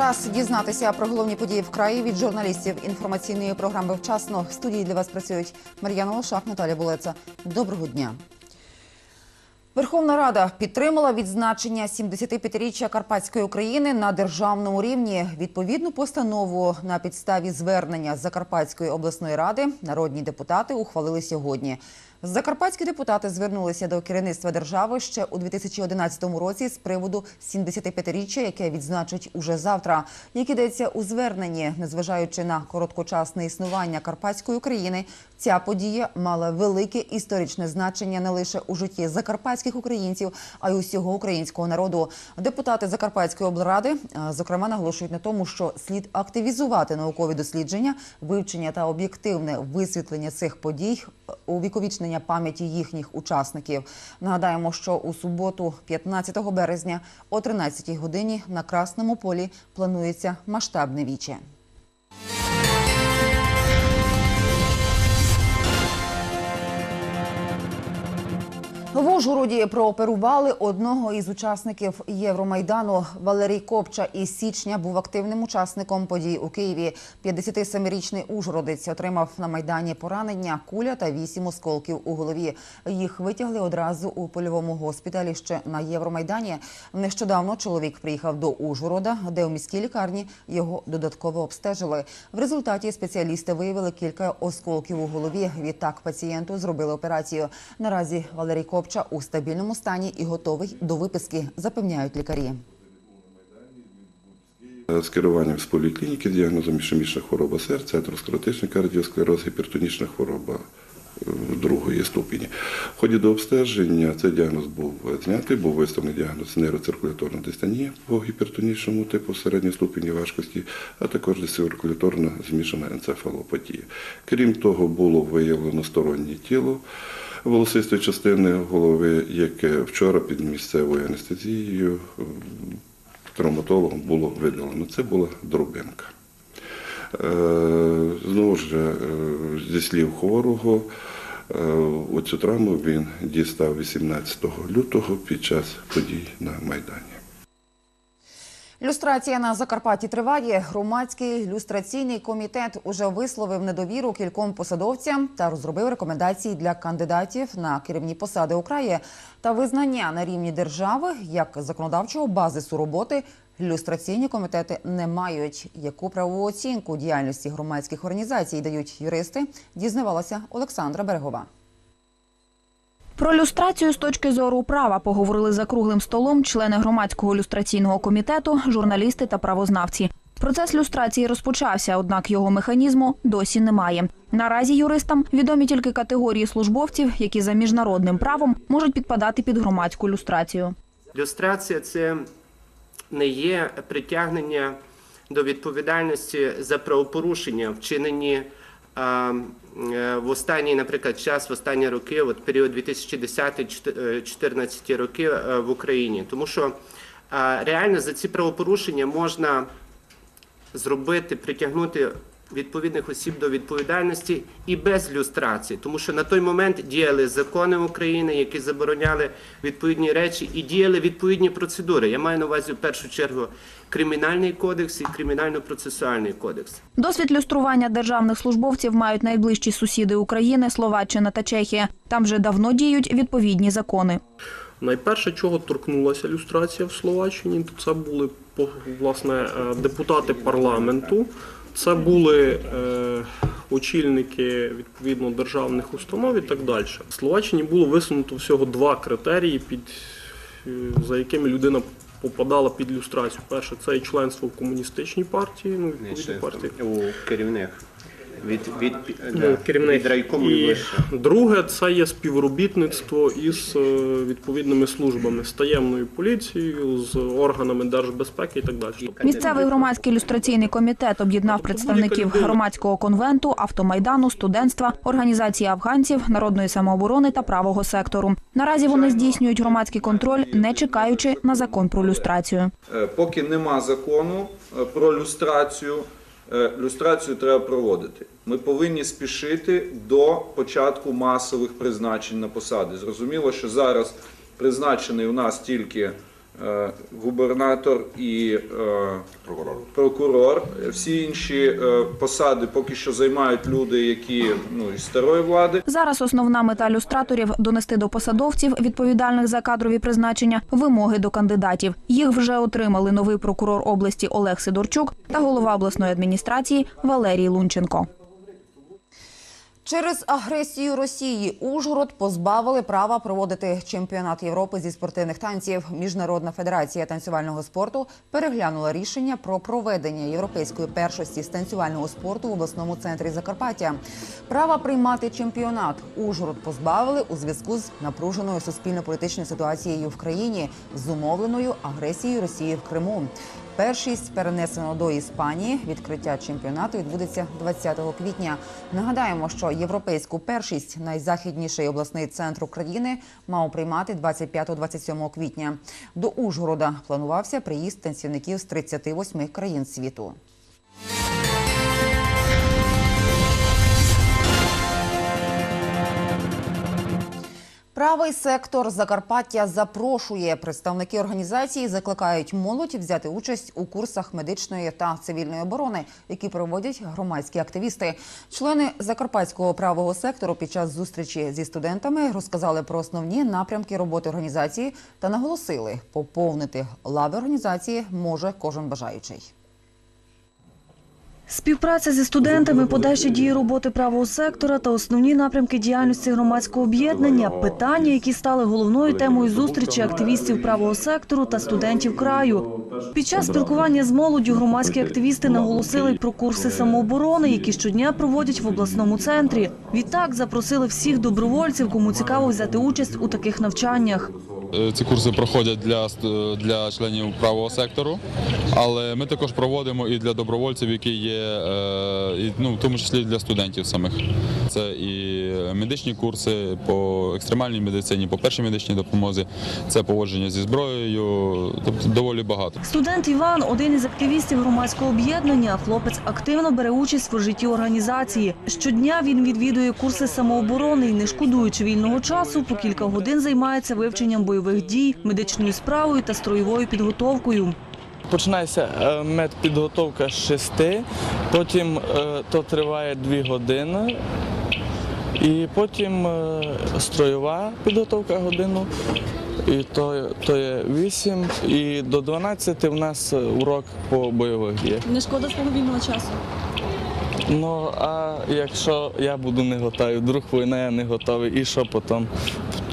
Час дізнатися про головні події в краї від журналістів інформаційної програми Вчасно. В студії для вас працюють Мар'яна Лошак, Наталя Булеца. Доброго дня. Верховна Рада підтримала відзначення 75-річчя Карпатської України на державному рівні. Відповідну постанову на підставі звернення Закарпатської обласної ради народні депутати ухвалили сьогодні. Закарпатські депутати звернулися до керівництва держави ще у 2011 році з приводу 75-річчя, яке відзначать уже завтра. Як ідеться у зверненні, незважаючи на короткочасне існування Карпатської України, ця подія мала велике історичне значення не лише у житті закарпатських українців, а й усього українського народу. Депутати Закарпатської облради, зокрема, наголошують на тому, що слід активізувати наукові дослідження, вивчення та об'єктивне висвітлення цих подій, е, увіковічнення пам'яті їхніх учасників. Нагадаємо, що у суботу, 15 березня, о 13 годині на Красному полі планується масштабне віче. В Ужгороді прооперували одного із учасників Євромайдану. Валерій Копча із січня був активним учасником подій у Києві. 57-річний ужгородець отримав на майдані поранення, куля та вісім осколків у голові. Їх витягли одразу у польовому госпіталі ще на Євромайдані. Нещодавно чоловік приїхав до Ужгорода, де у міській лікарні його додатково обстежили. В результаті спеціалісти виявили кілька осколків у голові. Відтак пацієнту зробили операцію. Наразі Валерій Копча у стабільному стані і готовий до виписки, запевняють лікарі. З керуванням з поліклініки діагнозом ішемічна хвороба серця, атеросклеротичний кардіосклероз, гіпертонічна хвороба другої ступені. В ході до обстеження цей діагноз був знятий, був виставлений діагноз нейроциркуляторна дистонія по гіпертонічному типу середньої ступені важкості, а також дисциркуляторна змішана енцефалопатія. Крім того, було виявлено стороннє тіло волосистої частини голови, яке вчора під місцевою анестезією травматологом було видалено. Це була дробинка. Е, Знову ж е, зі слів хворого, е, оцю травму він дістав 18 лютого під час подій на Майдані. Люстрація на Закарпатті триває. Громадський люстраційний комітет уже висловив недовіру кільком посадовцям та розробив рекомендації для кандидатів на керівні посади у краї та визнання на рівні держави як законодавчого базису роботи. Люстраційні комітети не мають. Яку правову оцінку діяльності громадських організацій дають юристи, дізнавалася Олександра Берегова. Про люстрацію з точки зору права поговорили за круглим столом члени громадського люстраційного комітету, журналісти та правознавці. Процес люстрації розпочався, однак його механізму досі немає. Наразі юристам відомі тільки категорії службовців, які за міжнародним правом можуть підпадати під громадську люстрацію. Люстрація це не є притягнення до відповідальності за правопорушення, вчинені е, в останній, наприклад, час, в останні роки, от період 2010-2014 роки е, в Україні. Тому що реально за ці правопорушення можна зробити, притягнути відповідних осіб до відповідальності і без люстрації, тому що на той момент діяли закони України, які забороняли відповідні речі, і діяли відповідні процедури. Я маю на увазі в першу чергу кримінальний кодекс і кримінально-процесуальний кодекс. Досвід люстрування державних службовців мають найближчі сусіди України Словаччина та Чехія. Там вже давно діють відповідні закони. Найперше, чого торкнулася люстрація в Словаччині, то це були власне е, депутати парламенту, це були е, очільники відповідно державних установ і так далі. В Словаччині було висунуто всього два критерії, під, е, за якими людина попадала під люстрацію. Перше це і членство в комуністичній партії, ну відповідній партії. у керівних від, від, Ну, да, керівник. від райкому і І вище. друге це є співробітництво із е, відповідними службами, з таємною поліцією, з органами держбезпеки і так далі. Тобто Місцевий громадський люстраційний комітет об'єднав представників громадського конвенту, автомайдану, студентства, організації афганців, народної самооборони та правого сектору. Наразі вони здійснюють громадський контроль, не чекаючи на закон про люстрацію. Е, Поки нема закону е, про люстрацію, люстрацію треба проводити. Ми повинні спішити до початку масових призначень на посади. Зрозуміло, що зараз призначений у нас тільки е, губернатор і е, прокурор. Всі інші е, посади поки що займають люди, які ну, із старої влади. Зараз основна мета люстраторів донести до посадовців, відповідальних за кадрові призначення, вимоги до кандидатів. Їх вже отримали новий прокурор області Олег Сидорчук та голова обласної адміністрації Валерій Лунченко. Через агресію Росії Ужгород позбавили права проводити чемпіонат Європи зі спортивних танців. Міжнародна федерація танцювального спорту переглянула рішення про проведення європейської першості з танцювального спорту в обласному центрі Закарпаття. Права приймати чемпіонат Ужгород позбавили у зв'язку з напруженою суспільно-політичною ситуацією в країні, зумовленою агресією Росії в Криму. Першість перенесено до Іспанії. Відкриття чемпіонату відбудеться 20 квітня. Нагадаємо, що європейську першість найзахідніший обласний центр України мав приймати 25-27 квітня. До Ужгорода планувався приїзд танцівників з 38 країн світу. Правий сектор Закарпаття запрошує. Представники організації закликають молодь взяти участь у курсах медичної та цивільної оборони, які проводять громадські активісти. Члени закарпатського правого сектору під час зустрічі зі студентами розказали про основні напрямки роботи організації та наголосили, поповнити лави організації може кожен бажаючий. Співпраця зі студентами, подальші дії роботи правого сектора та основні напрямки діяльності громадського об'єднання питання, які стали головною темою зустрічі активістів правого сектору та студентів краю. Під час спілкування з молоддю громадські активісти наголосили про курси самооборони, які щодня проводять в обласному центрі. Відтак запросили всіх добровольців, кому цікаво взяти участь у таких навчаннях. Е, Ці курси проходять для, для членів правого сектору, але ми також проводимо і для добровольців, які є, е, і, ну, в тому числі для студентів самих. Це і медичні курси по екстремальній медицині, по першій медичній допомозі, це поводження зі зброєю, тобто доволі багато. Студент Іван один із активістів громадського об'єднання. Хлопець активно бере участь в житті організації. Щодня він відвідує курси самооборони і, не шкодуючи вільного часу, по кілька годин займається вивченням бойових дій, медичною справою та строєвою підготовкою. Починається е, медпідготовка з 6, потім е, то триває 2 години, і потім е, строєва підготовка годину, і то, то є 8, і до 12 в нас урок по бойових діях. Не шкода свого вільного часу. Ну а якщо я буду не готовий, вдруг війна я не готовий, і що потім?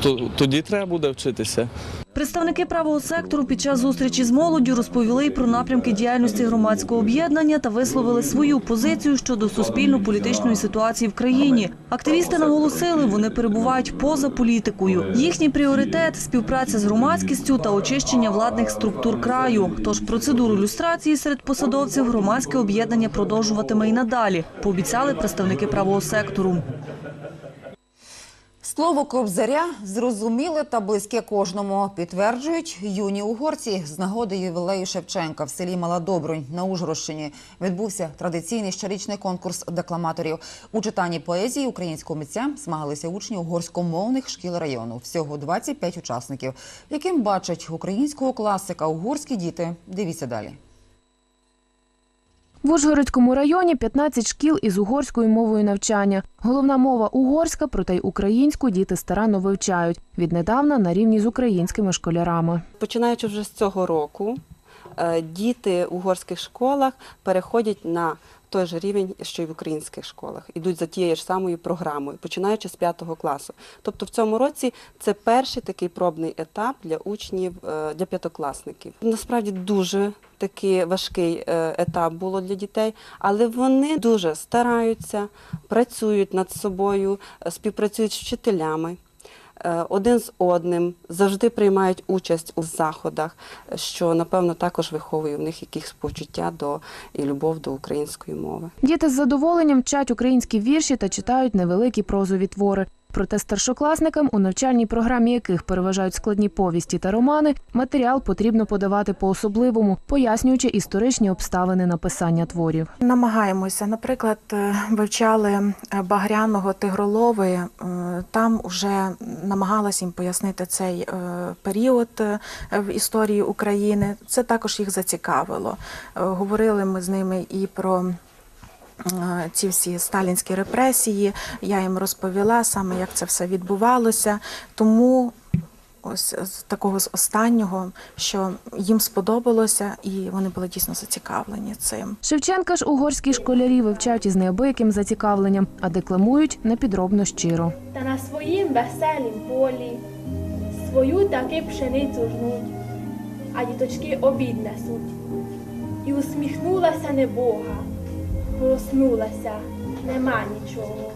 То- Тоді треба буде вчитися. Представники правого сектору під час зустрічі з молоддю розповіли про напрямки діяльності громадського об'єднання та висловили свою позицію щодо суспільно-політичної ситуації в країні. Активісти наголосили, вони перебувають поза політикою. Їхній пріоритет співпраця з громадськістю та очищення владних структур краю. Тож процедуру люстрації серед посадовців громадське об'єднання продовжуватиме і надалі. Пообіцяли представники правого сектору. Слово Кобзаря зрозуміле та близьке кожному, підтверджують юні угорці. З нагоди ювілею Шевченка в селі Мала Добрунь на Ужгородщині відбувся традиційний щорічний конкурс декламаторів. У читанні поезії українського митця змагалися учні угорськомовних шкіл району. Всього 25 учасників, яким бачать українського класика угорські діти. Дивіться далі. В Ужгородському районі 15 шкіл із угорською мовою навчання. Головна мова угорська, проте й українську діти старанно вивчають. Віднедавна на рівні з українськими школярами. Починаючи вже з цього року, е, діти в угорських школах переходять на той же рівень, що й в українських школах, ідуть за тією ж самою програмою, починаючи з п'ятого класу. Тобто в цьому році це перший такий пробний етап для учнів, е, для п'ятокласників. Насправді дуже такий важкий е, етап було для дітей, але вони дуже стараються, працюють над собою, е, співпрацюють з вчителями один з одним, завжди приймають участь у заходах, що напевно також виховує в них якісь почуття до і любов до української мови. Діти з задоволенням вчать українські вірші та читають невеликі прозові твори. Проте старшокласникам, у навчальній програмі яких переважають складні повісті та романи, матеріал потрібно подавати по-особливому, пояснюючи історичні обставини написання творів. Намагаємося, наприклад, е, вивчали е, Багряного Тигролови. е, Там вже намагалась їм пояснити цей період в історії України. Це також їх зацікавило. Говорили ми з ними і про. Е, Ці всі сталінські репресії, я їм розповіла саме, як це все відбувалося. Тому ось з такого з останнього, що їм сподобалося, і вони були дійсно зацікавлені цим. Шевченка ж угорські школярі вивчають із неабияким зацікавленням, а декламують непідробно щиро. Та на своїм веселім полі свою таки пшеницю жнуть, а діточки обід несуть. І усміхнулася небога, проснулася, нема нічого.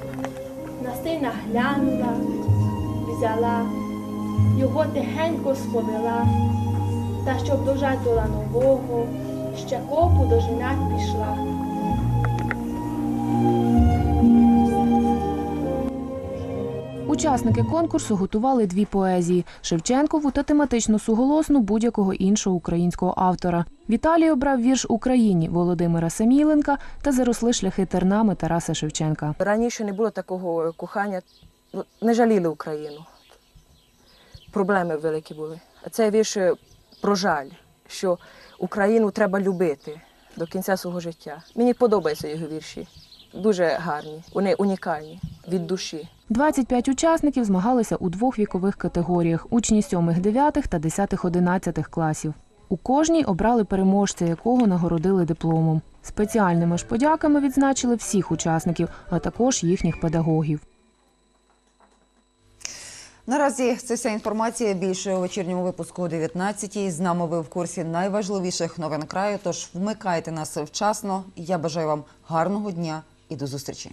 На сина глянула, взяла, його тихенько сповела, та щоб дожатила нового, ще копу дожинать пішла. Учасники конкурсу готували дві поезії Шевченкову та тематично суголосну будь-якого іншого українського автора. Віталій обрав вірш Україні Володимира Саміленка та заросли шляхи тернами Тараса Шевченка. Раніше не було такого кохання, ну, не жаліли Україну. Проблеми великі були. А це вірш про жаль, що Україну треба любити до кінця свого життя. Мені подобаються його вірші. Дуже гарні, вони унікальні від душі. 25 учасників змагалися у двох вікових категоріях учні 7-9 та 10-11 класів. У кожній обрали переможця, якого нагородили дипломом. Спеціальними ж подяками відзначили всіх учасників, а також їхніх педагогів. Наразі це вся інформація. Більше у вечірньому випуску о 19-й. З нами ви в курсі найважливіших новин краю. Тож вмикайте нас вчасно. Я бажаю вам гарного дня і до зустрічі.